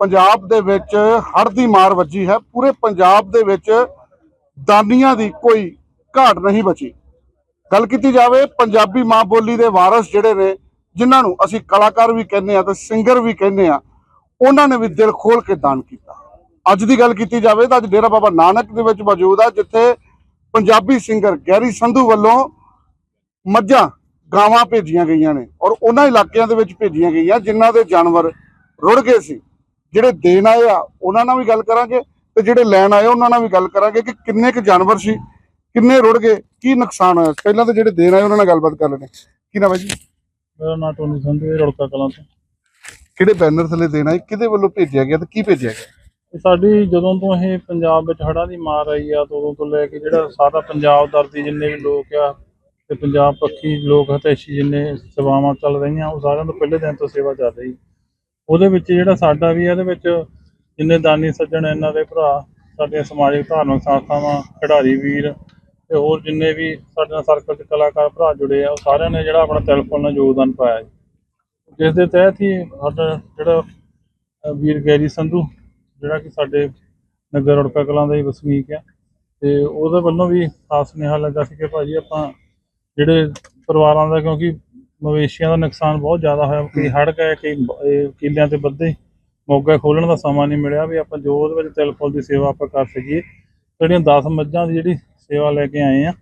ਪੰਜਾਬ ਦੇ ਵਿੱਚ ਹੜ੍ਹ ਦੀ ਮਾਰ ਵੱਜੀ ਹੈ। ਪੂਰੇ ਪੰਜਾਬ ਦੇ ਵਿੱਚ ਦਾਨੀਆਂ ਦੀ ਕੋਈ ਘਾਟ ਨਹੀਂ ਬਚੀ। ਗੱਲ ਕੀਤੀ ਜਾਵੇ, ਪੰਜਾਬੀ ਮਾਂ ਬੋਲੀ ਦੇ ਵਾਰਸ ਜਿਹੜੇ ਨੇ, ਜਿਨ੍ਹਾਂ ਨੂੰ ਅਸੀਂ ਕਲਾਕਾਰ ਵੀ ਕਹਿੰਦੇ ਆ ਤੇ ਸਿੰਗਰ ਵੀ ਕਹਿੰਦੇ ਆ ਉਹਨਾਂ ਨੇ ਵੀ ਦਿਲ ਖੋਲ ਕੇ ਦਾਨ ਕੀਤਾ। ਅੱਜ ਦੀ ਗੱਲ ਕੀਤੀ ਜਾਵੇ ਤਾਂ ਅੱਜ ਡੇਰਾ ਬਾਬਾ ਨਾਨਕ ਦੇ ਵਿੱਚ ਮੌਜੂਦ ਆ, ਜਿੱਥੇ ਪੰਜਾਬੀ ਸਿੰਗਰ ਗੈਰੀ ਸੰਧੂ ਵੱਲੋਂ ਮੱਝਾਂ ਗਾਵਾਂ ਭੇਜੀਆਂ ਗਈਆਂ ਨੇ ਔਰ ਉਹਨਾਂ ਇਲਾਕਿਆਂ ਦੇ ਵਿੱਚ ਭੇਜੀਆਂ ਗਈਆਂ, ਜਿਨ੍ਹਾਂ ਦੇ ਜਾਨਵਰ ਰੁੜ ਗਏ ਸੀ। ਜਿਹੜੇ ਦੇਣ ਆਏ ਆ ਉਹਨਾਂ ਨਾਲ ਵੀ ਗੱਲ ਕਰਾਂਗੇ ਤੇ ਜਿਹੜੇ ਲੈਣ ਆਏ ਉਹਨਾਂ ਨਾਲ ਵੀ ਗੱਲ ਕਰਾਂਗੇ ਕਿ ਕਿੰਨੇ ਕੁ ਜਾਨਵਰ ਸੀ ਕਿੰਨੇ ਰੁੜ ਗਏ ਕੀ ਨੁਕਸਾਨ ਹੋਇਆ? ਪਹਿਲਾਂ ਤਾਂ ਜਿਹੜੇ ਦੇਣ ਆਏ ਉਹਨਾਂ ਨਾਲ ਗੱਲਬਾਤ ਕਰ ਲੈਣੇ ਕੀ ਨਾਮ ਹੈ ਜੀ? ਮੇਰਾ ਨਾਂ ਟੋਨੀ ਸੰਧੂ ਹੈ ਰੜਕਾ ਕਲਾਂ ਤੋਂ। ਕਿਹੜੇ ਬੈਨਰ ਥੱਲੇ ਦੇਣ ਆਏ? ਕਿਹਦੇ ਵੱਲੋਂ ਭੇਜਿਆ ਗਿਆ ਤੇ ਕੀ ਭੇਜਿਆ ਗਿਆ? ਸਾਡੀ ਜਦੋਂ ਤੋਂ ਇਹ ਪੰਜਾਬ ਵਿੱਚ ਹੜ੍ਹਾਂ ਦੀ ਮਾਰ ਆਈ ਆ ਤੋਂ ਉਦੋਂ ਤੋਂ ਲੈ ਕੇ ਜਿਹੜਾ ਸਾਰਾ ਪੰਜਾਬ ਦਰਦੀ ਜਿੰਨੇ ਵੀ ਲੋਕ ਆ ਤੇ ਪੰਜਾਬ ਪੱਖੀ ਲੋਕ ਹਤੈਸ਼ੀ ਜਿੰਨੇ ਸੇਵਾਵਾਂ ਚੱਲ ਰਹੀਆਂ ਉਹ ਸਾਰਿਆਂ ਤੋਂ ਪਹਿਲੇ ਦਿਨ ਤੋਂ ਸੇਵਾ ਚੱਲ ਰਹੀ। ਉਹਦੇ ਵਿੱਚ ਜਿਹੜਾ ਸਾਡਾ ਵੀ ਇਹਦੇ ਵਿੱਚ ਜਿੰਨੇ ਦਾਨੀ ਸੱਜਣ ਇਹਨਾਂ ਦੇ ਭਰਾ, ਸਾਡੀਆਂ ਸਮਾਜਿਕ ਧਾਰਮਿਕ ਸੰਸਥਾਵਾਂ, ਖਿਡਾਰੀ ਵੀਰ ਤੇ ਹੋਰ ਜਿੰਨੇ ਵੀ ਸਾਡੇ ਨਾਲ ਸਰਕਲ ਚ ਕਲਾਕਾਰ ਭਰਾ ਜੁੜੇ ਆ, ਉਹ ਸਾਰਿਆਂ ਨੇ ਜਿਹੜਾ ਆਪਣਾ ਟੈਲੀਫੋਨ ਨਾਲ ਯੋਗਦਾਨ ਪਾਇਆ ਜੀ। ਜਿਸ ਦੇ ਤਹਿਤ ਹੀ ਸਾਡਾ ਜਿਹੜਾ ਵੀਰ ਗੈਰੀ ਸੰਧੂ, ਜਿਹੜਾ ਕਿ ਸਾਡੇ ਨਗਰ ਰੜਕਾ ਕਲਾਂ ਦਾ ਹੀ ਵਸਨੀਕ ਆ ਤੇ ਉਹਦੇ ਵੱਲੋਂ ਵੀ ਖਾਸ ਸੁਨੇਹਾ ਲੱਗਾ ਸੀ ਕਿ ਭਾਜੀ ਆਪਾਂ ਜਿਹੜੇ ਪਰਿਵਾਰਾਂ ਦਾ, ਕਿਉਂਕਿ ਮਵੇਸ਼ੀਆਂ ਦਾ ਨੁਕਸਾਨ ਬਹੁਤ ਜ਼ਿਆਦਾ ਹੋਇਆ। ਕਈ ਹੜ੍ਹ ਗਏ, ਕਈ ਕਿੱਲਿਆਂ ਤੇ ਬੱਦੇ ਮੋਗਾ ਖੋਲਣ ਦਾ ਸਮਾਂ ਨਹੀਂ ਮਿਲਿਆ ਵੀ ਆਪਾਂ ਜੋ ਉਹਦੇ ਵਿੱਚ ਤਿਲ ਫੁੱਲ ਦੀ ਸੇਵਾ ਆਪਾਂ ਕਰ ਸਕੀਏ। ਜਿਹੜੀਆਂ 10 ਮੱਝਾਂ ਦੀ ਜਿਹੜੀ ਸੇਵਾ ਲੈ ਕੇ ਆਏ ਆ,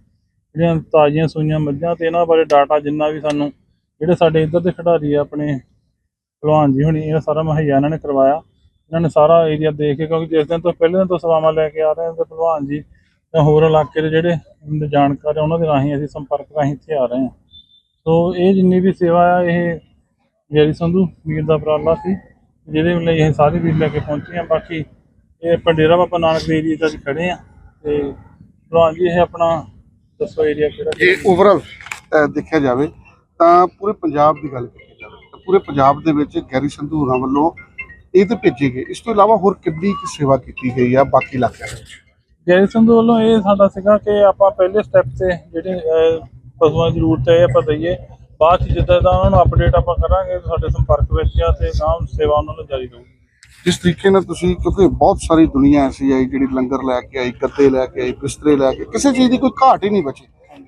ਜਿਹੜੀਆਂ ਤਾਜ਼ੀਆਂ ਸੂਈਆਂ ਮੱਝਾਂ ਤੇ ਇਹਨਾਂ ਬਾਰੇ ਡਾਟਾ ਜਿੰਨਾ ਵੀ ਸਾਨੂੰ, ਜਿਹੜੇ ਸਾਡੇ ਇੱਧਰ ਦੇ ਖਿਡਾਰੀ ਆ ਆਪਣੇ ਭਲਵਾਨ ਜੀ ਹੁਣੀ, ਇਹ ਸਾਰਾ ਮੁਹੱਈਆ ਇਹਨਾਂ ਨੇ ਕਰਵਾਇਆ। ਇਹਨਾਂ ਨੇ ਸਾਰਾ ਏਰੀਆ ਦੇਖ ਕੇ, ਕਿਉਂਕਿ ਜਿਸ ਦਿਨ ਤੋਂ ਪਹਿਲੇ ਦਿਨ ਤੋਂ ਸੇਵਾਵਾਂ ਲੈ ਕੇ ਆ ਰਹੇ ਹਾਂ ਭਲਵਾਨ ਜੀ ਜਾਂ ਹੋਰ ਇਲਾਕੇ ਦੇ ਜਿਹੜੇ ਜਾਣਕਾਰ ਉਹਨਾਂ ਦੇ ਰਾਹੀਂ ਅਸੀਂ ਸੰਪਰਕ ਰਾਹੀਂ ਇੱਥੇ ਆ ਰਹੇ ਹਾਂ। ਸੋ ਇਹ ਜਿੰਨੀ ਵੀ ਸੇਵਾ ਆ ਇਹ ਗੈਰੀ ਸੰਧੂ ਵੀਰ ਦਾ ਉਪਰਾਲਾ ਸੀ ਜਿਹਦੇ ਲਈ ਇਹ ਸਾਰੇ ਵੀਰ ਲੈ ਕੇ ਪਹੁੰਚੇ ਆ ਬਾਕੀ ਇਹ ਆਪਾਂ ਡੇਰਾ ਬਾਬਾ ਨਾਨਕ ਦੇ ਏਰੀਆ 'ਚ ਖੜੇ ਆ ਤੇ ਭਲਵਾਨ ਜੀ ਇਹ ਆਪਣਾ ਦੱਸੋ ਏਰੀਆ ਕਿਹੜਾ ਜੇ ਓਵਰਆਲ ਦੇਖਿਆ ਜਾਵੇ ਤਾਂ ਪੂਰੇ ਪੰਜਾਬ ਦੀ ਗੱਲ ਕੀਤੀ ਜਾਵੇ ਤਾਂ ਪੂਰੇ ਪੰਜਾਬ ਦੇ ਵਿੱਚ ਗੈਰੀ ਸੰਧੂ ਹੋਰਾਂ ਵੱਲੋਂ ਇਹ ਤੇ ਭੇਜੇ ਗਏ। ਇਸ ਤੋਂ ਇਲਾਵਾ ਹੋਰ ਕਿੰਨੀ ਕੁ ਸੇਵਾ ਕੀਤੀ ਗਈ ਆ ਬਾਕੀ ਇਲਾਕਿਆਂ ਵਿੱਚ? ਜੈ ਸੰਧੂ ਵੱਲੋਂ ਇਹ ਸਾਡਾ ਸੀਗਾ ਕਿ ਆਪਾਂ ਪਹਿਲੇ ਸਟੈਪ ਤੇ ਜਿਹੜੇ ਪਸ਼ੂਆਂ ਦੀ ਜ਼ਰੂਰਤ ਹੈ ਆਪਾਂ ਦਈਏ। ਬਾਅਦ ਚ ਜਿੱਦਾਂ ਦਾ ਉਹਨਾਂ ਨੂੰ ਅਪਡੇਟ ਆਪਾਂ ਕਰਾਂਗੇ ਸਾਡੇ ਸੰਪਰਕ ਵਿੱਚ ਆ ਤੇ ਗਾਂ ਸੇਵਾ ਉਹਨਾਂ ਨੂੰ ਜਾਰੀ ਰਹੂਗੀ ਜਿਸ ਤਰੀਕੇ ਨਾਲ ਤੁਸੀਂ, ਕਿਉਂਕਿ ਬਹੁਤ ਸਾਰੀ ਦੁਨੀਆ ਐਸੀ ਆਈ, ਜਿਹੜੀ ਲੰਗਰ ਲੈ ਕੇ ਆਈ, ਗੱਦੇ ਲੈ ਕੇ ਆਈ, ਬਿਸਤਰੇ ਲੈ ਕੇ, ਕਿਸੇ ਚੀਜ਼ ਦੀ ਕੋਈ ਘਾਟ ਹੀ ਨਹੀਂ ਬਚੀ।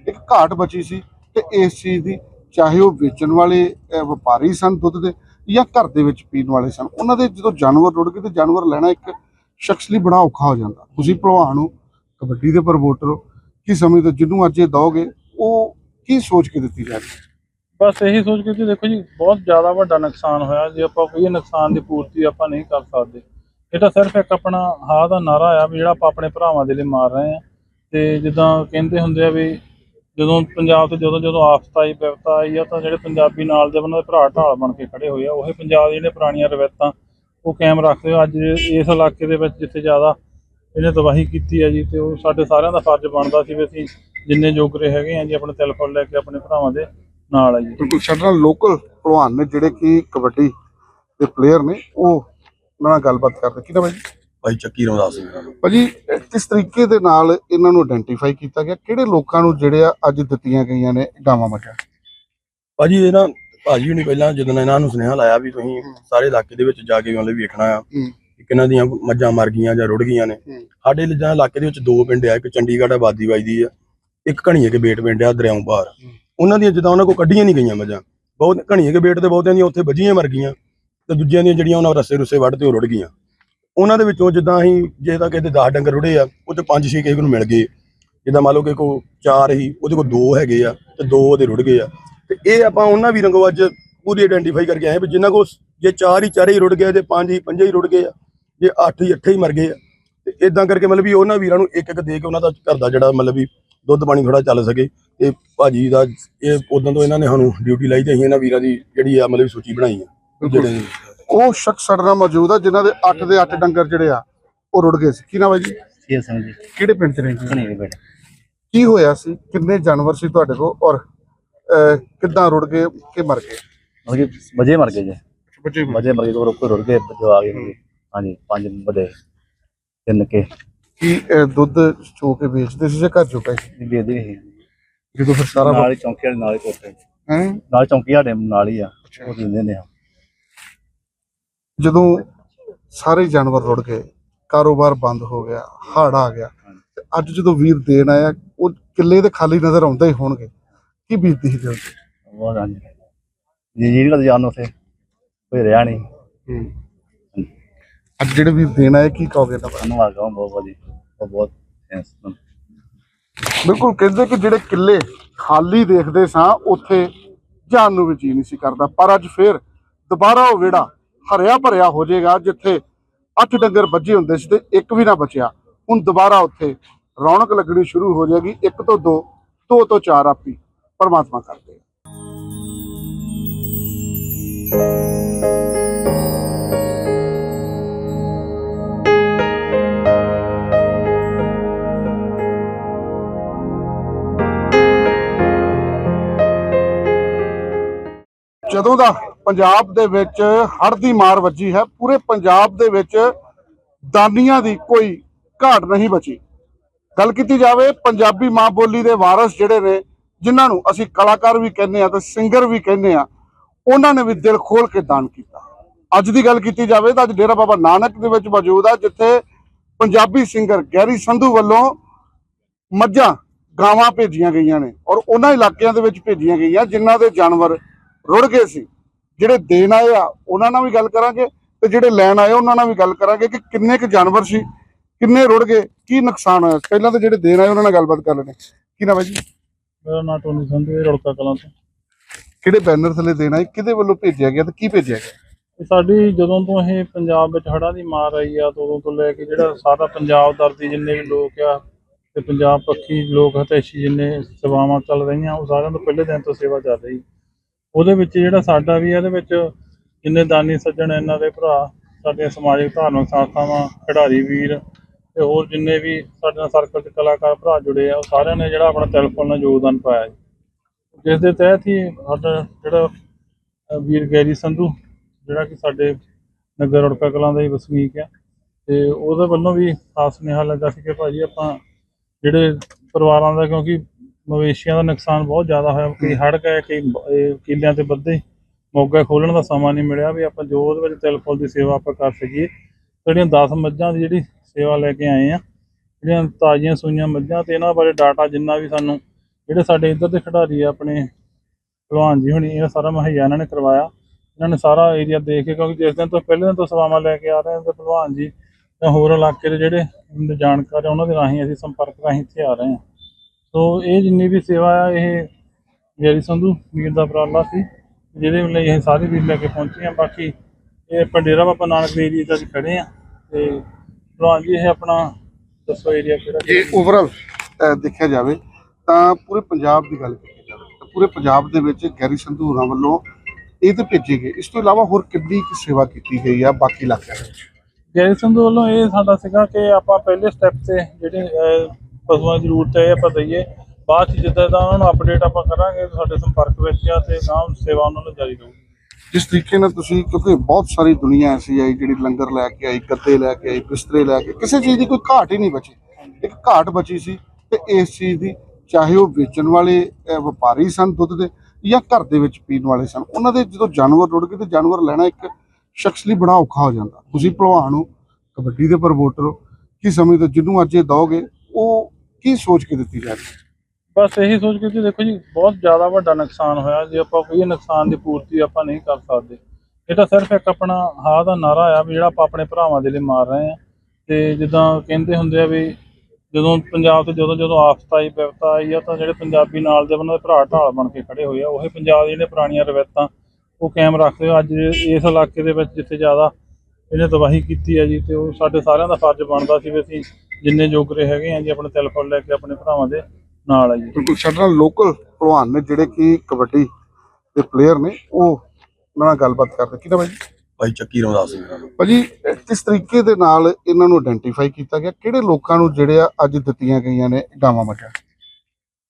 ਇੱਕ ਘਾਟ ਬਚੀ ਸੀ ਤੇ ਇਸ ਚੀਜ਼ ਦੀ, ਚਾਹੇ ਉਹ ਵੇਚਣ ਵਾਲੇ ਵਪਾਰੀ ਸਨ ਦੁੱਧ ਦੇ, ਜਾਂ ਘਰ ਦੇ ਵਿੱਚ ਪੀਣ ਵਾਲੇ ਸਨ, ਉਹਨਾਂ ਦੇ ਜਦੋਂ ਜਾਨਵਰ ਰੁੜ ਗਏ ਤੇ ਜਾਨਵਰ ਲੈਣਾ ਇੱਕ ਸ਼ਖਸ ਲਈ ਬੜਾ ਔਖਾ ਹੋ ਜਾਂਦਾ। ਤੁਸੀਂ ਭਲਵਾਨ ਹੋ, ਕਬੱਡੀ ਦੇ ਪ੍ਰਮੋਟਰ ਹੋ, ਕੀ ਸਮਝਦੇ ਹੋ? ਜਿਹਨੂੰ ਅੱਜ ਇਹ ਦਓਗੇ, ਉਹ ਕੀ ਸੋਚ ਕੇ ਦਿੱਤੀ ਜਾ ਰਹੀ ਹੈ? ਬਸ ਇਹੀ ਸੋਚ ਕੇ ਕਿ ਦੇਖੋ ਜੀ, ਬਹੁਤ ਜ਼ਿਆਦਾ ਵੱਡਾ ਨੁਕਸਾਨ ਹੋਇਆ। ਜੇ ਆਪਾਂ ਕੋਈ ਨੁਕਸਾਨ ਦੀ ਪੂਰਤੀ ਆਪਾਂ ਨਹੀਂ ਕਰ ਸਕਦੇ। ਇਹ ਤਾਂ ਸਿਰਫ ਇੱਕ ਆਪਣਾ ਹਾਂ ਦਾ ਨਾਰਾ ਆ ਵੀ ਜਿਹੜਾ ਆਪਾਂ ਆਪਣੇ ਭਰਾਵਾਂ ਦੇ ਲਈ ਮਾਰ ਰਹੇ ਆ ਤੇ ਜਿੱਦਾਂ ਕਹਿੰਦੇ ਹੁੰਦੇ ਆ ਵੀ ਜਦੋਂ ਪੰਜਾਬ ਤੇ ਜਦੋਂ ਜਦੋਂ ਆਫਤ ਆਈ, ਵਿਪਤਾ ਆਈ ਆ, ਤਾਂ ਜਿਹੜੇ ਪੰਜਾਬੀ ਨਾਲ ਦੇ ਉਹਨਾਂ ਦੇ ਭਰਾ ਢਾਲ ਬਣ ਕੇ ਖੜੇ ਹੋਏ ਆ। ਉਹੀ ਪੰਜਾਬ ਦੇ ਜਿਹੜੀਆਂ ਪੁਰਾਣੀਆਂ ਰਵਾਇਤਾਂ, ਉਹ ਕਾਇਮ ਰੱਖਦੇ ਆ। ਅੱਜ ਇਸ ਇਲਾਕੇ ਦੇ ਵਿੱਚ ਜਿੱਥੇ ਜ਼ਿਆਦਾ ਇਹਨੇ ਤਬਾਹੀ ਕੀਤੀ ਹੈ ਜੀ, ਤੇ ਉਹ ਸਾਡੇ ਸਾਰਿਆਂ ਦਾ ਫਰਜ਼ ਬਣਦਾ ਸੀ ਵੀ ਅਸੀਂ ਜਿੰਨੇ ਜੋਗਰੇ ਹੈਗੇ ਆ ਜੀ ਆਪਣੇ ਟੈਲੀਫੋਨ ਲੈ ਕੇ ਆਪਣੇ ਭਰਾਵਾਂ ਦੇ ਨਾਲ ਆ ਜੀ। ਬਿਲਕੁਲ ਸਾਡੇ ਲੋਕਲ ਭਲਵਾਨ ਨੇ ਜਿਹੜੇ ਕਿ ਕਬੱਡੀ ਦੇ ਪਲੇਅਰ ਨੇ ਉਹ ਉਹਨਾਂ ਨਾਲ ਗੱਲਬਾਤ ਕਰਦੇ ਕਿਹਦਾ ਬਾਈ ਭਾਈ ਚੱਕੀ ਰਮਦਾਸ ਭਾਜੀ ਕਿਸ ਤਰੀਕੇ ਦੇ ਨਾਲ ਇਹਨਾਂ ਨੂੰ ਆਇਡੈਂਟੀਫਾਈ ਕੀਤਾ ਗਿਆ? ਕਿਹੜੇ ਲੋਕਾਂ ਨੂੰ ਜਿਹੜੇ ਆ ਅੱਜ ਦਿੱਤੀਆਂ ਗਈਆਂ ਨੇ ਗਾਵਾਂ ਮੱਝਾਂ? ਭਾਜੀ ਇਹ ਨਾ ਭਾਜੀ ਹੁਣੀ ਪਹਿਲਾਂ ਜਦੋਂ ਇਹਨਾਂ ਨੂੰ ਸੁਨੇਹਾ ਲਾਇਆ ਵੀ ਤੁਸੀਂ ਸਾਰੇ ਇਲਾਕੇ ਦੇ ਵਿੱਚ ਜਾ ਕੇ ਮਤਲਬ ਵੇਖਣਾ ਆ। ਕਿ ਕਿਹਨਾਂ ਦੀਆਂ ਮੱਝਾਂ ਮਰ ਗਈਆਂ ਜਾਂ ਰੁੜ ਗਈਆਂ ਨੇ। ਸਾਡੇ ਲਿਜਾਂ ਇਲਾਕੇ ਦੇ ਵਿੱਚ ਦੋ ਪਿੰਡ ਆ ਇੱਕ ਚੰਡੀਗੜ੍ਹ ਆਬਾਦੀ ਵੱਜਦੀ ਆ। ਇੱਕ ਘਣੀਏ ਕੇ ਬੇਟ ਪਿੰਡ ਆ ਦਰਿਆਓਂ ਪਾਰ। ਉਹਨਾਂ ਦੀਆਂ ਜਿੱਦਾਂ ਉਹਨਾਂ ਕੋਲ ਕੱਢੀਆਂ ਨਹੀਂ ਗਈਆਂ ਮੱਝਾਂ। ਬਹੁਤ ਘਣੀਏ ਕੇ ਬੇਟ ਤੇ ਬਹੁਤਿਆਂ ਦੀਆਂ ਉੱਥੇ ਵੱਜੀਆਂ ਮਰ ਗਈਆਂ ਤੇ ਦੂਜਿਆਂ ਦੀਆਂ ਜਿਹੜੀਆਂ ਉਹਨਾਂ ਰਸੇ ਰੁੱਸੇ ਵੱਢ ਤੇ ਉਹ ਰੁੜ ਗਈਆਂ। ਉਹਨਾਂ ਦੇ ਵਿੱਚੋਂ ਜਿੱਦਾਂ ਅਸੀਂ ਜੇ ਤਾਂ ਦੇ 10 ਡੰਗਰ ਰੁੜੇ ਆ ਉਹ ਤੇ 5-6 ਕਿਸੇ ਨੂੰ ਮਿਲ ਗਏ। ਜਿੱਦਾਂ ਮੰਨ ਲਓ ਕਿ ਕੋ ਚਾਰ ਹੀ ਉਹਦੇ ਕੋਲ ਦੋ ਹੈਗੇ ਆ ਤੇ ਦੋ ਉਹਦੇ ਰੁੜ ਗਏ ਆ। ਤੇ ਇਹ ਆਪਾਂ ਉਹਨਾਂ ਵੀਰਾਂ ਕੋਲ ਅੱਜ ਪੂਰੀ ਆਇਡੈਂਟੀਫਾਈ ਕਰਕੇ ਆਏ ਵੀ ਜਿਨ੍ਹਾਂ ਕੋਲ ਜੇ ਚਾਰ ਹੀ ਚਾਰੇ ਹੀ ਰੁੜ ਗਏ ਤੇ ਪੰਜ ਹੀ ਪੰਜੇ ਹੀ ਰੁੜ ਗਏ ਆ ਜੇ ਅੱਠ ਹੀ ਅੱਠੇ ਹੀ ਮਰ ਗਏ ਆ। ਤੇ ਇਦਾਂ ਕਰਕੇ ਮਤਲਬ ਵੀ ਉਹਨਾਂ ਵੀਰਾਂ ਨੂੰ ਇੱਕ ਇੱਕ ਦੇ ਕੇ ਉਹਨਾਂ ਦਾ ਘਰ ਦਾ ਜਿਹੜਾ ਮਤਲਬ ਵੀ ਦੁੱਧ ਪਾਣੀ ਥੋੜਾ ਚੱਲ ਸਕੇ। ਤੇ ਭਾਜੀ ਦਾ ਇਹ ਉਦੋਂ ਤੋਂ ਇਹਨਾਂ ਨੇ ਸਾਨੂੰ ਡਿਊਟੀ ਲਾਈ ਤੇ ਅਸੀਂ ਇਹਨਾਂ ਵੀਰਾਂ ਦੀ ਜਿਹੜੀ ਆ ਮਤਲਬ ਸੂਚੀ ਬਣਾਈ ਆ। ਜਿਹੜੇ ਉਹ ਸ਼ਖਸ ਸਾਡੇ ਨਾਲ ਮੌਜੂਦ ਆ ਜਿਨ੍ਹਾਂ ਦੇ 8 ਦੇ 8 ਡੰਗਰ ਜਿਹੜੇ ਆ ਉਹ ਰੁੜ ਗਏ ਸੀ। ਕੀ ਨਾਮ ਹੈ ਜੀ? ਸੀ ਜੀ। ਕਿਹੜੇ ਪਿੰਡ ਚ ਰਹਿੰਦੇ ਬੇਟੇ ਕੀ ਹੋਇਆ ਸੀ? ਕਿੰਨੇ ਜਾਨਵਰ ਸੀ ਤੁਹਾਡੇ ਕੋਲ? ਔਰ ਕਿੱਦਾਂ ਰੁੜ ਗਏ ਕਿ ਮਰ ਗਏ? ਮਤਲਬ ਕਿ ਵਜੇ ਮਰ ਗਏ ਜੀ। ਬੱਚੇ ਵਜੇ ਮਰ ਗਏ। ਰੁਕ ਰੁੜ ਗਏ ਜੋ ਆ ਗਏ। ਜੀ ਹਾਂਜੀ ਪੰਜ ਬਦੇ ਤਿੰਨ ਕੇ। ਕੀ ਅਹ, ਦੁੱਧ ਚੋ ਕੇ ਵੇਚਦੇ ਸੀ ਜਾਂ ਘਰ ਚੁੱਕਾ ਸੀ ਵੀ ਦੇ ਸੀ। ਜਦੋਂ ਫਿਰ ਸਾਰਾ ਨਾਲ ਹੀ ਚੌਂਕੀ ਵਾਲੇ ਨਾਲ ਹੀ ਕੋਟੇ ਹੈ? ਨਾਲ ਚੌਂਕੀ ਸਾਡੇ ਨਾਲ ਹੀ ਆ। ਉਹ ਦਿੰਦੇ ਨੇ ਜਦੋਂ ਸਾਰੇ ਜਾਨਵਰ ਰੁੜ ਗਏ ਕਾਰੋਬਾਰ ਬੰਦ ਹੋ ਗਿਆ ਹੜ੍ਹ ਆ ਗਿਆ ਤੇ ਅੱਜ ਜਦੋਂ ਵੀਰ ਦੇਣ ਆਇਆ ਉਹ ਕਿੱਲੇ ਤੇ ਖਾਲੀ ਨਜ਼ਰ ਆਉਂਦੇ ਹੀ ਹੋਣਗੇ। ਕੀ ਬੀਤਦੀ ਸੀ ਦਿਲ ਬਹੁਤ ਹਾਂਜੀ। ਜੀ ਜੀ ਕਦ ਜਾਣ ਉਥੇ ਕੋਈ ਰਿਹਾ ਨਹੀਂ। ਅੱਜ ਜਿਹੜੇ ਵੀਰ ਦੇਣ ਆਏ ਕੀ ਕਹੋਗੇ ਤਾਂ ਧੰਨਵਾਦ ਕਹਾਂ ਬਹੁਤ ਬਹੁਤ ਜੀ ਬਹੁਤ ਬਹੁਤ। ਬਿਲਕੁਲ ਕਹਿੰਦੇ ਕਿ ਜਿਹੜੇ ਕਿੱਲੇ ਖਾਲੀ ਦੇਖਦੇ ਸਾਂ ਉੱਥੇ ਜਾਣ ਨੂੰ ਵੀ ਜੀ ਨਹੀਂ ਸੀ ਕਰਦਾ। ਪਰ ਅੱਜ ਫੇਰ ਦੁਬਾਰਾ ਉਹ ਵਿਹੜਾ ਹਰਿਆ ਭਰਿਆ ਹੋ ਜਾਏਗਾ ਜਿੱਥੇ ਅੱਠ ਡੰਗਰ ਬੱਝੇ ਹੁੰਦੇ ਸੀ ਤੇ ਇੱਕ ਵੀ ਨਾ ਬਚਿਆ। ਹੁਣ ਦੁਬਾਰਾ ਉੱਥੇ ਰੌਣਕ ਲੱਗਣੀ ਸ਼ੁਰੂ ਹੋ ਜਾਏਗੀ ਇੱਕ ਤੋਂ ਦੋ ਦੋ ਤੋਂ ਚਾਰ ਆਪੀ ਪਰਮਾਤਮਾ ਕਰਦੇ ਜਦੋਂ ਦਾ ਪੰਜਾਬ ਦੇ ਵਿੱਚ ਹੜ੍ਹ ਦੀ ਮਾਰ ਵੱਜੀ ਹੈ, ਪੂਰੇ ਪੰਜਾਬ ਦੇ ਵਿੱਚ ਦਾਨੀਆਂ ਦੀ ਕੋਈ ਘਾਟ ਨਹੀਂ ਬਚੀ। ਗੱਲ ਕੀਤੀ ਜਾਵੇ, ਪੰਜਾਬੀ ਮਾਂ ਬੋਲੀ ਦੇ ਵਾਰਸ ਜਿਹੜੇ ਨੇ, ਜਿਨ੍ਹਾਂ ਨੂੰ ਅਸੀਂ ਕਲਾਕਾਰ ਵੀ ਕਹਿੰਦੇ ਆ ਤੇ ਸਿੰਗਰ ਵੀ ਕਹਿੰਦੇ ਆ ਉਹਨਾਂ ਨੇ ਵੀ ਦਿਲ ਖੋਲ ਕੇ ਦਾਨ ਕੀਤਾ। ਅੱਜ ਦੀ ਗੱਲ ਕੀਤੀ ਜਾਵੇ ਤਾਂ ਅੱਜ ਡੇਰਾ ਬਾਬਾ ਨਾਨਕ ਦੇ ਵਿੱਚ ਮੌਜੂਦ ਆ, ਜਿੱਥੇ ਪੰਜਾਬੀ ਸਿੰਗਰ ਗੈਰੀ ਸੰਧੂ ਵੱਲੋਂ ਮੱਝਾਂ ਗਾਵਾਂ ਭੇਜੀਆਂ ਗਈਆਂ ਨੇ ਔਰ ਉਹਨਾਂ ਇਲਾਕਿਆਂ ਦੇ ਵਿੱਚ ਭੇਜੀਆਂ ਗਈਆਂ, ਜਿਨ੍ਹਾਂ ਦੇ ਜਾਨਵਰ ਰੁੜ ਗਏ ਸੀ। ਜਿਹੜੇ ਦੇਣ ਆਏ ਆ ਉਹਨਾਂ ਨਾਲ ਵੀ ਗੱਲ ਕਰਾਂਗੇ ਤੇ ਜਿਹੜੇ ਲੈਣ ਆਏ ਉਹਨਾਂ ਨਾਲ ਵੀ ਗੱਲ ਕਰਾਂਗੇ ਕਿ ਕਿੰਨੇ ਕੁ ਜਾਨਵਰ ਸੀ ਕਿੰਨੇ ਰੁੜ ਗਏ ਕੀ ਨੁਕਸਾਨ ਹੋਇਆ। ਪਹਿਲਾਂ ਤਾਂ ਜਿਹੜੇ ਦੇਣ ਆਏ ਉਹਨਾਂ ਨਾਲ ਗੱਲਬਾਤ ਕਰ ਲੈਣੇ ਕੀ ਨਾਮ ਹੈ ਜੀ? ਮੇਰਾ ਨਾਂ ਟੋਨੀ ਸੰਧੂ ਹੈ ਰੁੜਕਾ ਕਲਾਂ ਤੋਂ। ਕਿਹੜੇ ਬੈਨਰ ਥੱਲੇ ਦੇਣ ਆਏ ਕਿਹਦੇ ਵੱਲੋਂ ਭੇਜਿਆ ਗਿਆ ਤੇ ਕੀ ਭੇਜਿਆ ਗਿਆ? ਸਾਡੀ ਜਦੋਂ ਤੋਂ ਇਹ ਪੰਜਾਬ ਵਿੱਚ ਹੜ੍ਹਾਂ ਦੀ ਮਾਰ ਆਈ ਆ ਤੋਂ ਉਦੋਂ ਤੋਂ ਲੈ ਕੇ ਜਿਹੜਾ ਸਾਰਾ ਪੰਜਾਬ ਦਰਦੀ ਜਿੰਨੇ ਵੀ ਲੋਕ ਆ ਤੇ ਪੰਜਾਬ ਪੱਖੀ ਲੋਕ ਹਤੈਸ਼ੀ ਜਿੰਨੇ ਸੇਵਾਵਾਂ ਚੱਲ ਰਹੀਆਂ ਉਹ ਸਾਰਿਆਂ ਤੋਂ ਪਹਿਲੇ ਦਿਨ ਤੋਂ ਸੇਵਾ ਚੱਲ ਰਹੀ। ਉਹਦੇ ਵਿੱਚ ਜਿਹੜਾ ਸਾਡਾ ਵੀ ਆ, ਇਹਦੇ ਵਿੱਚ ਜਿੰਨੇ ਦਾਨੀ ਸੱਜਣ ਇਹਨਾਂ ਦੇ ਭਰਾ ਸਾਡੀਆਂ ਸਮਾਜਿਕ ਧਾਰਮਿਕ ਸੰਸਥਾਵਾਂ ਖਿਡਾਰੀ ਵੀਰ ਤੇ ਹੋਰ ਜਿੰਨੇ ਵੀ ਸਾਡੇ ਨਾਲ ਸਰਕਲ 'ਚ ਕਲਾਕਾਰ ਭਰਾ ਜੁੜੇ ਆ ਉਹ ਸਾਰਿਆਂ ਨੇ ਜਿਹੜਾ ਆਪਣਾ ਟੈਲੀਫੋਨ ਨਾਲ ਯੋਗਦਾਨ ਪਾਇਆ ਜੀ। ਜਿਸ ਦੇ ਤਹਿਤ ਹੀ ਸਾਡਾ ਜਿਹੜਾ ਵੀਰ ਗੈਰੀ ਸੰਧੂ ਜਿਹੜਾ ਕਿ ਸਾਡੇ ਨਗਰ ਰੁੜਕਾ ਕਲਾਂ ਦਾ ਹੀ ਵਸਨੀਕ ਆ ਤੇ ਉਹਦੇ ਵੱਲੋਂ ਵੀ ਖਾਸ ਸੁਨੇਹਾ ਲੱਗਾ ਸੀ ਕਿ ਭਾਜੀ ਆਪਾਂ ਜਿਹੜੇ ਪਰਿਵਾਰਾਂ ਦਾ ਕਿਉਂਕਿ ਮਵੇਸ਼ੀਆਂ ਦਾ ਨੁਕਸਾਨ ਬਹੁਤ ਜ਼ਿਆਦਾ ਹੋਇਆ। ਕਿ ਹੜ ਗਏ, ਕਈ ਬ- ਕਿੱਲਿਆਂ ਤੇ ਬੱਧੇ ਮੋਗਾ ਖੋਲਣ ਦਾ ਸਮਾਂ ਨਹੀਂ ਮਿਲਿਆ ਵੀ ਆਪਾਂ ਜੋ ਉਹਦੇ ਵਿੱਚ ਤਿਲ ਫੁੱਲ ਦੀ ਸੇਵਾ ਆਪਾਂ ਕਰ ਸਕੀਏ। ਜਿਹੜੀਆਂ 10 ਮੱਝਾਂ ਦੀ ਜਿਹੜੀ ਸੇਵਾ ਲੈ ਕੇ ਆਏ ਆ ਜਿਹੜੀਆਂ ਤਾਜ਼ੀਆਂ ਸੂਈਆਂ ਮੱਝਾਂ ਤੇ ਇਹਨਾਂ ਬਾਰੇ ਡਾਟਾ ਜਿੰਨਾ ਵੀ ਸਾਨੂੰ, ਜਿਹੜੇ ਸਾਡੇ ਇੱਧਰ ਦੇ ਖਿਡਾਰੀ ਆ, ਆਪਣੇ ਭਲਵਾਨ ਜੀ ਹੁਣੀ, ਇਹ ਸਾਰਾ ਮੁਹੱਈਆ ਇਹਨਾਂ ਨੇ ਕਰਵਾਇਆ। ਇਹਨਾਂ ਨੇ ਸਾਰਾ ਏਰੀਆ ਦੇਖ ਕੇ, ਕਿਉਂਕਿ ਜਿਸ ਦਿਨ ਤੋਂ, ਪਹਿਲੇ ਦਿਨ ਤੋਂ ਸੇਵਾਵਾਂ ਲੈ ਕੇ ਆ ਰਹੇ ਹਾਂ ਤੇ ਭਲਵਾਨ ਜੀ, ਜਾਂ ਹੋਰ ਇਲਾਕੇ ਦੇ ਜਿਹੜੇ ਜਾਣਕਾਰ ਆ ਉਹਨਾਂ ਦੇ ਰਾਹੀਂ ਅਸੀਂ ਸੰਪਰਕ ਰਾਹੀਂ ਇੱਥੇ ਆ ਰਹੇ ਹਾਂ। ਸੋ ਇਹ ਜਿੰਨੀ ਵੀ ਸੇਵਾ ਆ ਇਹ ਗੈਰੀ ਸੰਧੂ ਵੀਰ ਦਾ ਉਪਰਾਲਾ ਸੀ ਜਿਹਦੇ ਲਈ ਅਸੀਂ ਸਾਰੇ ਵੀਰ ਲੈ ਕੇ ਪਹੁੰਚੇ ਹਾਂ। ਬਾਕੀ ਇਹ ਆਪਾਂ ਡੇਰਾ ਬਾਬਾ ਨਾਨਕ ਦੇ ਏਰੀਆ 'ਚ ਖੜੇ ਆ ਤੇ ਭਲਵਾਨ ਜੀ ਇਹ ਆਪਣਾ ਦੱਸੋ ਏਰੀਆ ਕਿਹੜਾ? ਜੇ ਓਵਰਆਲ ਦੇਖਿਆ ਜਾਵੇ ਤਾਂ ਪੂਰੇ ਪੰਜਾਬ ਦੀ ਗੱਲ ਕੀਤੀ ਜਾਵੇ ਤਾਂ ਪੂਰੇ ਪੰਜਾਬ ਦੇ ਵਿੱਚ ਗੈਰੀ ਸੰਧੂ ਹੋਰਾਂ ਵੱਲੋਂ ਇਹ ਤੇ ਭੇਜੇ ਗਏ। ਇਸ ਤੋਂ ਇਲਾਵਾ ਹੋਰ ਕਿੰਨੀ ਕੁ ਸੇਵਾ ਕੀਤੀ ਗਈ ਆ ਬਾਕੀ ਇਲਾਕਿਆਂ ਵਿੱਚ? ਗੈਰੀ ਸੰਧੂ ਵੱਲੋਂ ਇਹ ਸਾਡਾ ਸੀਗਾ ਕਿ ਆਪਾਂ ਪਹਿਲੇ ਸਟੈਪ ਤੇ ਜਿਹੜੇ ਪਸ਼ੂਆਂ ਦੀ ਜ਼ਰੂਰਤ ਹੈ ਆਪਾਂ ਦਈਏ। ਬਾਅਦ 'ਚ ਜਿੱਦਾਂ ਦਾ ਉਹਨਾਂ ਨੂੰ ਅਪਡੇਟ ਆਪਾਂ ਕਰਾਂਗੇ ਸਾਡੇ ਸੰਪਰਕ ਵਿੱਚ ਆ ਤੇ ਗਾਂ ਸੇਵਾ ਉਹਨਾਂ ਨੂੰ ਜਾਰੀ ਰਹੂਗੀ ਜਿਸ ਤਰੀਕੇ ਨਾਲ ਤੁਸੀਂ, ਕਿਉਂਕਿ ਬਹੁਤ ਸਾਰੀ ਦੁਨੀਆ ਐਸੀ ਆਈ ਜਿਹੜੀ ਲੰਗਰ ਲੈ ਕੇ ਆਈ, ਗੱਦੇ ਲੈ ਕੇ ਆਈ, ਬਿਸਤਰੇ ਲੈ ਕੇ, ਕਿਸੇ ਚੀਜ਼ ਦੀ ਕੋਈ ਘਾਟ ਹੀ ਨਹੀਂ ਬਚੀ। ਇੱਕ ਘਾਟ ਬਚੀ ਸੀ ਤੇ ਇਸ ਚੀਜ਼ ਦੀ ਚਾਹੇ ਉਹ ਵੇਚਣ ਵਾਲੇ ਵਪਾਰੀ ਸਨ ਦੁੱਧ ਦੇ, ਜਾਂ ਘਰ ਦੇ ਵਿੱਚ ਪੀਣ ਵਾਲੇ ਸਨ। ਉਹਨਾਂ ਦੇ ਜਦੋਂ ਜਾਨਵਰ ਰੁੜ ਗਏ ਤੇ ਜਾਨਵਰ ਲੈਣਾ ਇੱਕ ਸ਼ਖਸ ਲਈ ਬੜਾ ਔਖਾ ਹੋ ਜਾਂਦਾ। ਤੁਸੀਂ ਭਲਵਾਨ ਹੋ, ਕਬੱਡੀ ਦੇ ਪ੍ਰਮੋਟਰ ਹੋ। ਕੀ ਸਮਝਦੇ ਜਿਹਨੂੰ ਅੱਜ ਇਹ ਦਓਗੇ, ਉਹ ਕੀ ਸੋਚ ਕੇ ਦਿੱਤੀ ਜਾ ਰਹੀ ਹੈ? ਬਸ ਇਹੀ ਸੋਚ ਕੇ ਕਿ ਦੇਖੋ ਜੀ, ਬਹੁਤ ਜ਼ਿਆਦਾ ਵੱਡਾ ਨੁਕਸਾਨ ਹੋਇਆ। ਜੇ ਆਪਾਂ ਕੋਈ ਨੁਕਸਾਨ ਦੀ ਪੂਰਤੀ ਆਪਾਂ ਨਹੀਂ ਕਰ ਸਕਦੇ। ਇਹ ਤਾਂ ਸਿਰਫ ਇੱਕ ਆਪਣਾ ਹਾਂ ਦਾ ਨਾਰਾ ਆ ਵੀ ਜਿਹੜਾ ਆਪਾਂ ਆਪਣੇ ਭਰਾਵਾਂ ਦੇ ਲਈ ਮਾਰ ਰਹੇ ਆ ਤੇ ਜਿੱਦਾਂ ਕਹਿੰਦੇ ਹੁੰਦੇ ਆ ਵੀ ਜਦੋਂ ਪੰਜਾਬ ਤੇ ਜਦੋਂ ਜਦੋਂ ਆਫਤ ਆਈ ਵਿਪਤਾ ਆਈ ਆ, ਤਾਂ ਜਿਹੜੇ ਪੰਜਾਬੀ ਨਾਲ ਦੇ ਉਹਨਾਂ ਦੇ ਭਰਾ ਢਾਲ ਬਣ ਕੇ ਖੜੇ ਹੋਏ ਆ। ਉਹੀ ਪੰਜਾਬ ਦੇ ਜਿਹੜੀਆਂ ਪੁਰਾਣੀਆਂ ਰਵਾਇਤਾਂ, ਉਹ ਕਾਇਮ ਰੱਖਦੇ ਆ ਅੱਜ ਇਸ ਇਲਾਕੇ ਦੇ ਵਿੱਚ ਜਿੱਥੇ ਜ਼ਿਆਦਾ ਇਹਨੇ ਤਬਾਹੀ ਕੀਤੀ ਆ ਜੀ, ਤੇ ਉਹ ਸਾਡੇ ਸਾਰਿਆਂ ਦਾ ਫਰਜ਼ ਬਣਦਾ ਸੀ ਵੀ ਅਸੀਂ ਜਿੰਨੇ ਜੋਗਰੇ ਹੈਗੇ ਆ ਜੀ ਆਪਣੇ ਟੈਲੀਫੋਨ ਲੈ ਕੇ ਆਪਣੇ ਭਰਾਵਾਂ ਦੇ ਨਾਲ ਆ ਜੀ। ਬਿਲਕੁਲ ਸਾਡੇ ਨਾਲ ਲੋਕਲ ਭਲਵਾਨ ਨੇ ਜਿਹੜੇ ਕਿ ਕਬੱਡੀ ਦੇ ਪਲੇਅਰ ਨੇ ਉਹ ਉਹਨਾਂ ਨਾਲ ਗੱਲਬਾਤ ਕਰਦੇ। ਕਿਹਦਾ ਬਾਈ ਭਾਈ ਚੱਕੀ ਨਾਮ। ਭਾਜੀ ਇਹ ਕਿਸ ਤਰੀਕੇ ਦੇ ਨਾਲ ਇਹਨਾਂ ਨੂੰ ਆਇਡੈਂਟੀਫਾਈ ਕੀਤਾ ਗਿਆ? ਕਿਹੜੇ ਲੋਕਾਂ ਨੂੰ ਜਿਹੜੇ ਆ ਅੱਜ ਦਿੱਤੀਆਂ ਗਈਆਂ ਨੇ ਗਾਵਾਂ ਮੱਝਾਂ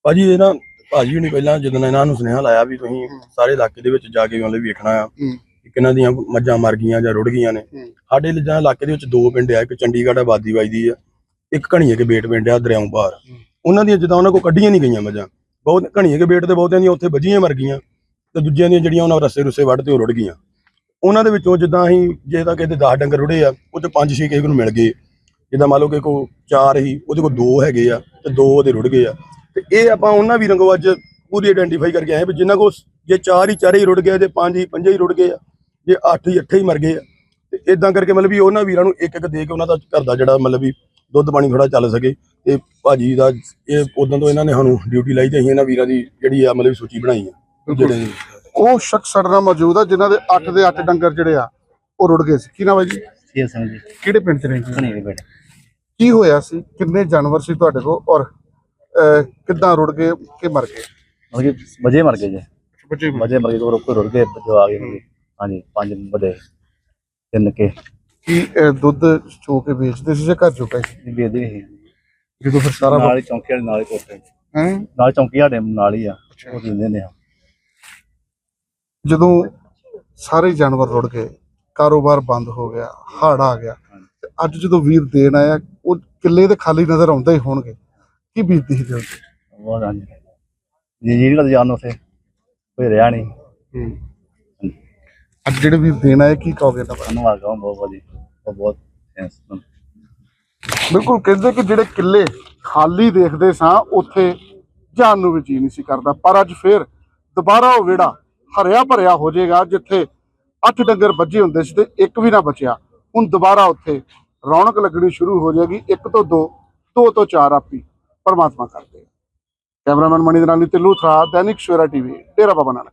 ਭਾਜੀ ਇਹ ਨਾ ਭਾਜੀ ਹੁਣੀ ਪਹਿਲਾਂ ਜਦੋਂ ਇਹਨਾਂ ਨੂੰ ਸੁਨੇਹਾ ਲਾਇਆ ਵੀ ਤੁਸੀਂ ਸਾਰੇ ਇਲਾਕੇ ਦੇ ਵਿੱਚ ਜਾ ਕੇ ਮਤਲਬ ਵੇਖਣਾ ਆ। ਕਿ ਕਿਹਨਾਂ ਦੀਆਂ ਮੱਝਾਂ ਮਰ ਗਈਆਂ ਜਾਂ ਰੁੜ ਗਈਆਂ ਨੇ। ਸਾਡੇ ਲਿਜਾਂ ਇਲਾਕੇ ਦੇ ਵਿੱਚ ਦੋ ਪਿੰਡ ਆ ਇੱਕ ਚੰਡੀਗੜ੍ਹ ਆਬਾਦੀ ਵੱਜਦੀ ਆ। ਇੱਕ ਘਣੀਏ ਕੇ ਬੇਟ ਪਿੰਡ ਆ ਦਰਿਆਓਂ ਪਾਰ। ਉਹਨਾਂ ਦੀਆਂ ਜਿੱਦਾਂ ਉਹਨਾਂ ਕੋ ਕੱਢੀਆਂ ਨਹੀਂ ਗਈਆਂ ਮੱਝਾਂ। ਬਹੁਤ ਘਣੀਏ ਕੇ ਬੇਟ ਤੇ ਬਹੁਤਿਆਂ ਦੀਆਂ ਉੱਥੇ ਵੱਜੀਆਂ ਮਰ ਗਈਆਂ ਤੇ ਦੂਜਿਆਂ ਦੀਆਂ ਜਿਹੜੀਆਂ ਉਹਨਾਂ ਰਸੇ ਰੁਸੇ ਵੱਢ ਤੇ ਉਹ ਰੁੜ ਗਈਆਂ। ਉਹਨਾਂ ਦੇ ਵਿੱਚੋਂ ਜਿੱਦਾਂ ਅਸੀਂ ਜੇ ਤਾਂ ਦੇ 10 ਡੰਗਰ ਰੁੜੇ ਆ ਉਹ ਤੇ 5-6 ਕਿਸੇ ਨੂੰ ਮਿਲ ਗਏ। ਜਿੱਦਾਂ ਮੰਨ ਲਓ ਕਿ ਕੋ ਚਾਰ ਹੀ ਉਹਦੇ ਕੋਲ ਦੋ ਹੈਗੇ ਆ ਤੇ ਦੋ ਉਹਦੇ ਰੁੜ ਗਏ ਆ। ਤੇ ਇਹ ਆਪਾਂ ਉਹਨਾਂ ਵੀਰਾਂ ਕੋਲ ਅੱਜ ਪੂਰੀ ਆਇਡੈਂਟੀਫਾਈ ਕਰਕੇ ਆਏ ਵੀ ਜਿਨ੍ਹਾਂ ਕੋਲ ਜੇ ਚਾਰ ਹੀ ਚਾਰੇ ਹੀ ਰੁੜ ਗਏ ਤੇ ਪੰਜ ਹੀ ਪੰਜੇ ਹੀ ਰੁੜ ਗਏ ਆ ਜੇ ਅੱਠ ਹੀ ਅੱਠੇ ਹੀ ਮਰ ਗਏ ਆ। ਤੇ ਇਦਾਂ ਕਰਕੇ ਮਤਲਬ ਵੀ ਉਹਨਾਂ ਵੀਰਾਂ ਨੂੰ ਇੱਕ ਇੱਕ ਦੇ ਕੇ ਉਹਨਾਂ ਦਾ ਘਰ ਦਾ ਜਿਹੜਾ ਮਤਲਬ ਵੀ ਦੁੱਧ ਪਾਣੀ ਥੋੜਾ ਚੱਲ ਸਕੇ ਤੇ ਭਾਜੀ ਦਾ ਇਹ ਉਦੋਂ ਤੋਂ ਇਹਨਾਂ ਨੇ ਸਾਨੂੰ ਡਿਊਟੀ ਲਾਈ ਤੇ ਅਸੀਂ ਇਹਨਾਂ ਵੀਰਾਂ ਦੀ ਜਿਹੜੀ ਆ ਮਤਲਬ ਸੂਚੀ ਬਣਾਈ ਆ ਜਿਹੜੇ ਉਹ ਸ਼ਖਸ ਸਾਡੇ ਨਾਲ ਮੌਜੂਦ ਆ ਜਿਨ੍ਹਾਂ ਦੇ 8 ਦੇ 8 ਡੰਗਰ ਜਿਹੜੇ ਆ ਉਹ ਰੁੜ ਗਏ ਸੀ। ਕੀ ਨਾਮ ਹੈ ਜੀ? ਛੇ ਸਿੰਘ ਜੀ। ਕਿਹੜੇ ਪਿੰਡ ਚ ਰਹਿੰਦੇ ਦੇ ਬੇਟੇ ਕੀ ਹੋਇਆ ਸੀ? ਕਿੰਨੇ ਜਾਨਵਰ ਸੀ ਤੁਹਾਡੇ ਕੋਲ? ਔਰ ਕਿੱਦਾਂ ਰੁੜ ਗਏ ਕਿ ਮਰ ਗਏ? ਮਤਲਬ ਕਿ ਵਜੇ ਮਰ ਗਏ ਜੀ। ਵਜੇ ਮਰ ਗਏ। ਕੋਈ ਰੁੜ ਗਏ ਜੀ ਹਾਂਜੀ ਪੰਜ ਵੱਡੇ ਤਿੰਨ ਕੇ। ਕੀ ਅਹ, ਦੁੱਧ ਚੋ ਕੇ ਵੇਚਦੇ ਸੀ ਜਾਂ ਘਰ ਚੋ ਪਏ ਜੀ ਬੇਦੀ ਸੀ। ਜਦੋਂ ਫਿਰ ਸਾਰਾ ਨਾਲ ਹੀ ਚੌਂਕੀ ਵਾਲੇ ਨਾਲ ਹੀ ਕੋਠੇ। ਹੈ? ਨਾਲ ਚੌਂਕੀ ਸਾਡੇ ਨਾਲ ਹੀ ਆ। ਉਹ ਦਿੰਦੇ ਨੇ ਆ। ਜਦੋਂ ਸਾਰੇ ਜਾਨਵਰ ਰੁੜ ਗਏ ਕਾਰੋਬਾਰ ਬੰਦ ਹੋ ਗਿਆ ਹੜ ਆ ਗਿਆ ਤੇ ਅੱਜ ਜਦੋਂ ਵੀਰ ਦੇਣ ਆਇਆ ਉਹ ਕਿੱਲੇ ਤੇ ਖਾਲੀ ਨਜ਼ਰ ਆਉਂਦੇ ਹੀ ਹੋਣਗੇ। ਕੀ ਬੀਤਦੀ ਸੀ ਦਿਲ ਤੇ ਬਹੁਤ ਹਾਂਜੀ ਜੀ ਜੀ ਨਹੀਂ ਜਾਣ ਉਥੇ ਕੋਈ ਰਿਹਾ ਨਹੀਂ। ਅੱਜ ਜਿਹੜੇ ਵੀਰ ਦੇਣ ਆਏ ਕੀ ਕਹੋਗੇ ਤਾਂ ਧੰਨਵਾਦ ਕਹਾਂ ਬਹੁਤ ਬਹੁਤ ਜੀ ਬਹੁਤ ਬਹੁਤ ਬਿਲਕੁਲ, ਕਹਿੰਦੇ ਕਿ ਜਿਹੜੇ ਕਿੱਲੇ ਖਾਲੀ ਦੇਖਦੇ ਸਾਂ, ਉੱਥੇ ਜਾਣ ਨੂੰ ਵੀ ਜੀ ਨਹੀਂ ਸੀ ਕਰਦਾ। ਪਰ ਅੱਜ ਫੇਰ ਦੁਬਾਰਾ ਉਹ ਵਿਹੜਾ ਹਰਿਆ ਭਰਿਆ ਹੋ ਜਾਏਗਾ, ਜਿੱਥੇ ਅੱਠ ਡੰਗਰ ਬੱਝੇ ਹੁੰਦੇ ਸੀ ਤੇ ਇੱਕ ਵੀ ਨਾ ਬਚਿਆ। ਹੁਣ ਦੁਬਾਰਾ ਉੱਥੇ ਰੌਣਕ ਲੱਗਣੀ ਸ਼ੁਰੂ ਹੋ ਜਾਏਗੀ। ਇੱਕ ਤੋਂ ਦੋ ਦੋ ਤੋਂ ਚਾਰ ਆਪੀ ਪਰਮਾਤਮਾ ਕਰਦੇ ਕੈਮਰਾਮੈਨ ਮਣੀ ਦੇ ਨਾਲ ਨਿਤਿਲੂ ਥਰਾ, ਦੈਨਿਕ ਸਵੇਰਾ ਟੀਵੀ, ਡੇਰਾ ਬਾਬਾ ਨਾਨਕ।